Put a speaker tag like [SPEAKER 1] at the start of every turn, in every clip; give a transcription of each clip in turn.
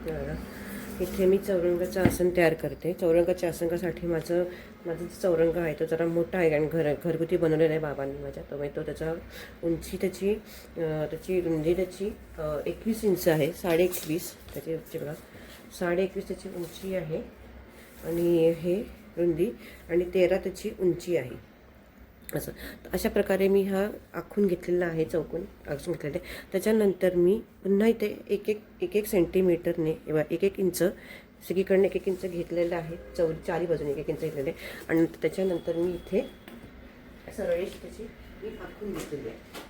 [SPEAKER 1] इथे मी चौरंगाचं आसन तयार करते. चौरंगाच्या आसनासाठी माझं माझं जो चौरंग आहे तो जरा मोठा आहे आणि घर घरगुती बनवलेला आहे बाबांनी माझ्या. तो तो त्याचा उंची त्याची त्याची रुंदी त्याची एकवीस इंच आहे. साडे एकवीस. त्याची त्याची बघा. साडे एकवीस त्याची उंची आहे आणि हे रुंदी आणि तेरा त्याची उंची आहे. असं. अशा प्रकारे मी हा आखून घेतलेला आहे चौकून आखून घेतलेला आहे. त्याच्यानंतर मी पुन्हा इथे एक एक एक एक सेंटीमीटरने किंवा एक एक इंच सगळीकडनं एक एक इंच घेतलेलं आहे. चौ चारी बाजूने एक एक इंच घेतलेले आहे. आणि त्याच्यानंतर मी इथे सरळेश त्याची मी आखून घेतलेली आहे.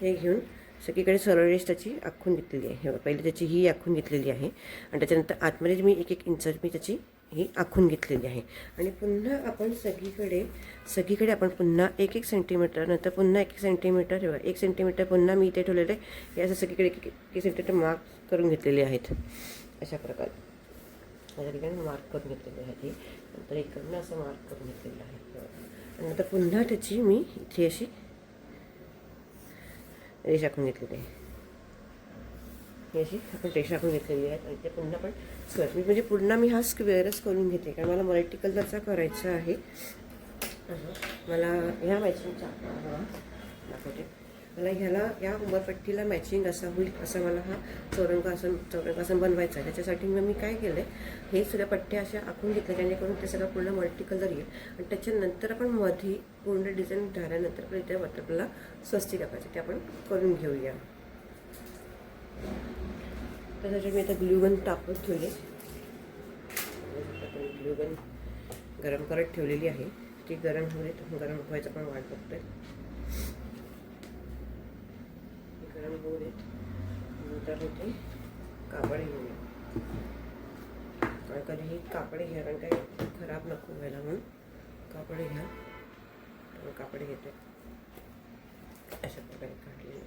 [SPEAKER 1] हे घेऊन सगळीकडे सरळ त्याची आखून घेतलेली आहे. पहिले त्याची ही आखून घेतलेली आहे. आणि त्याच्यानंतर आतमध्ये मी एक एक इंच मी त्याची ही आखून घेतलेली आहे. आणि पुन्हा आपण सगळीकडे सगळीकडे आपण पुन्हा एक एक सेंटीमीटर नंतर पुन्हा एक एक सेंटीमीटर हे एक सेंटीमीटर पुन्हा मी इथे ठेवलेले हे असं सगळीकडे एक एक सेंटीमीटर मार्क करून घेतलेले आहेत. अशा प्रकारे. या ठिकाणी मार्क करून घेतलेले आहे ती नंतर इकडनं असं मार्क करून घेतलेलं आहे. आणि नंतर पुन्हा त्याची मी इथे अशी रेषा आखून घेतलेली आहे. याची अशी आपण रेष आपण घेतलेली आहे आणि ते पुन्हा पण स्क्वेअर मी म्हणजे पुन्हा मी हा स्क्वेअरच करून घेते. कारण मला मल्टी कलरचा करायचा आहे. मला ह्या मॅचिंगचा दाखवते. मला ह्याला या उंबरपट्टीला मॅचिंग असा होईल असा मला हा चौरंगासन चौरंगासन बनवायचा आहे. त्याच्यासाठी मग मी काय केलं आहे हे सगळ्या पट्ट्या अशा आखून घेतल्या. जेणेकरून ते सगळं पूर्ण मल्टी कलर येईल आणि त्याच्यानंतर आपण मध्ये पूर्ण डिझाईन झाल्यानंतर पण इथे आपल्याला स्वस्ती टाकायचं ते आपण करून घेऊया. त्यासाठी मी आता ग्लुगन टाकत ठेवले. ग्लुगन गरम करत ठेवलेली आहे. ती गरम होईल गरम व्हायचं पण वाट बघतोय. गरम होऊ देत नंतर होते कापड घेऊया कारण कधीही कापडे घ्या कारण काही खराब नको व्हायला म्हणून. कापड घ्या. कापड घेते. अशा प्रकारे काढलेली.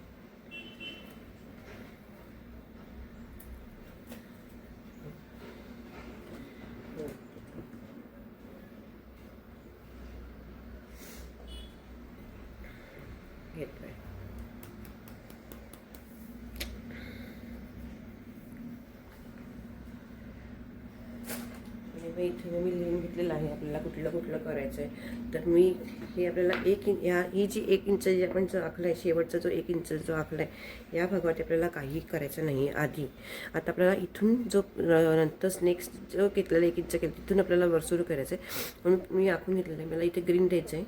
[SPEAKER 1] घेतोय आणि मग इथे मी लिहून घेतलेलं आहे आपल्याला कुठलं कुठलं करायचं आहे तर मी हे आपल्याला एक इंच ह्या ही जी एक इंच जी आपण जो आखला आहे शेवटचा जो एक इंच जो आखला आहे या भागात आपल्याला काही करायचं नाही आहे आधी. आता आपल्याला इथून जो नंतर नेक्स्ट जो घेतलेला एक इंच केला तिथून आपल्याला वर सुरू करायचं आहे म्हणून मी आखून घेतलेलं आहे. मला इथे ग्रीन द्यायचं आहे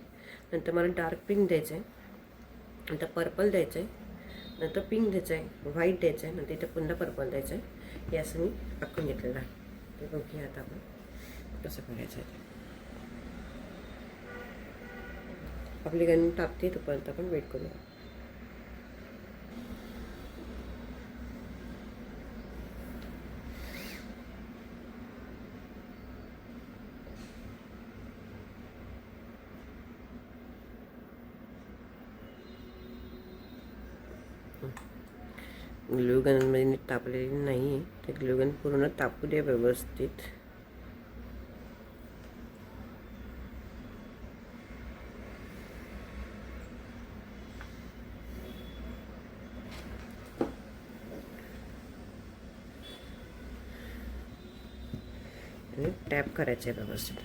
[SPEAKER 1] नंतर मला डार्क पिंक द्यायचं आहे नंतर पर्पल द्यायचं आहे. नंतर पिंक द्यायचं आहे. व्हाईट द्यायचं आहे. नंतर इथे पुन्हा पर्पल द्यायचं आहे. हे असं मी आखून घेतलेलं आहे. ते बघूया आता आपण कसं करायचं आहे आपली गण तापते तोपर्यंत आपण वेट करूया. ग्लुगनमध्ये म्हणजे नीट तापलेली नाही आहे ते ग्लुगन पूर्ण तापू दे व्यवस्थित. आणि टॅप करायचं आहे व्यवस्थित.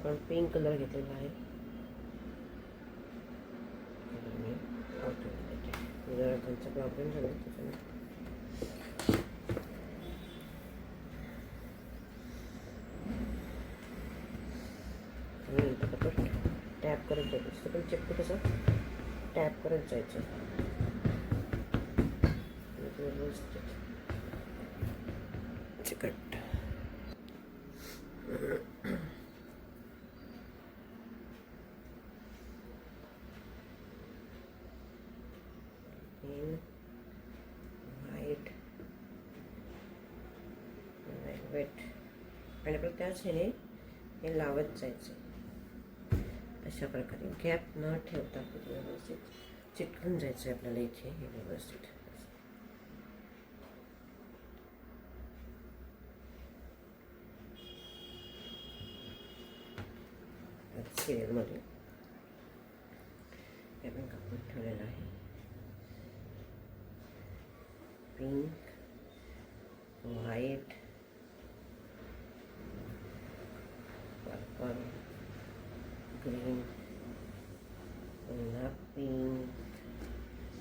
[SPEAKER 1] आपण पिंक कलर घेतलेला आहे. जरा त्यांचा प्रॉब्लेम झाला त्याच्यामुळे टॅप करत जायचं असतं पण चक्क कसं? टॅप करत जायचं चिकट आणि आपण त्याच ह्याने हे लावत जायचं. अशा प्रकारे गॅप न ठेवता व्यवस्थित चिटकून जायचं आहे आपल्याला इथे हे व्यवस्थित. सिरियलमध्ये हे आपण कापून ठेवलेलं आहे. पिंक व्हाईट पर्पल ग्रीन पुन्हा पिंक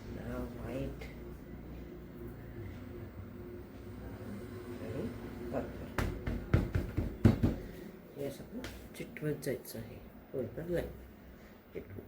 [SPEAKER 1] पुन्हा white. आणि पर्पल हे असं आपण चिटवत जायचं आहे. पूर्ण लाईन चिटवून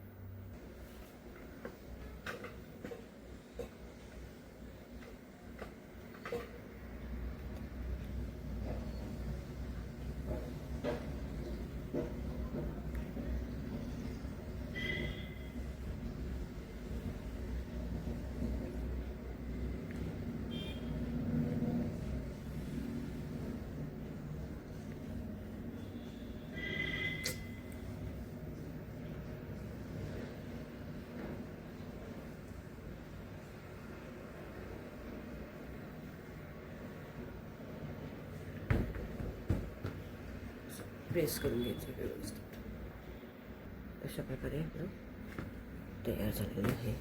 [SPEAKER 1] प्रेस करून घ्यायचं व्यवस्थित. अशा प्रकारे आपलं तयार झालेलं आहे.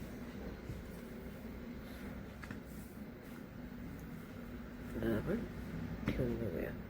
[SPEAKER 1] तर आपण ठेवून बघूया.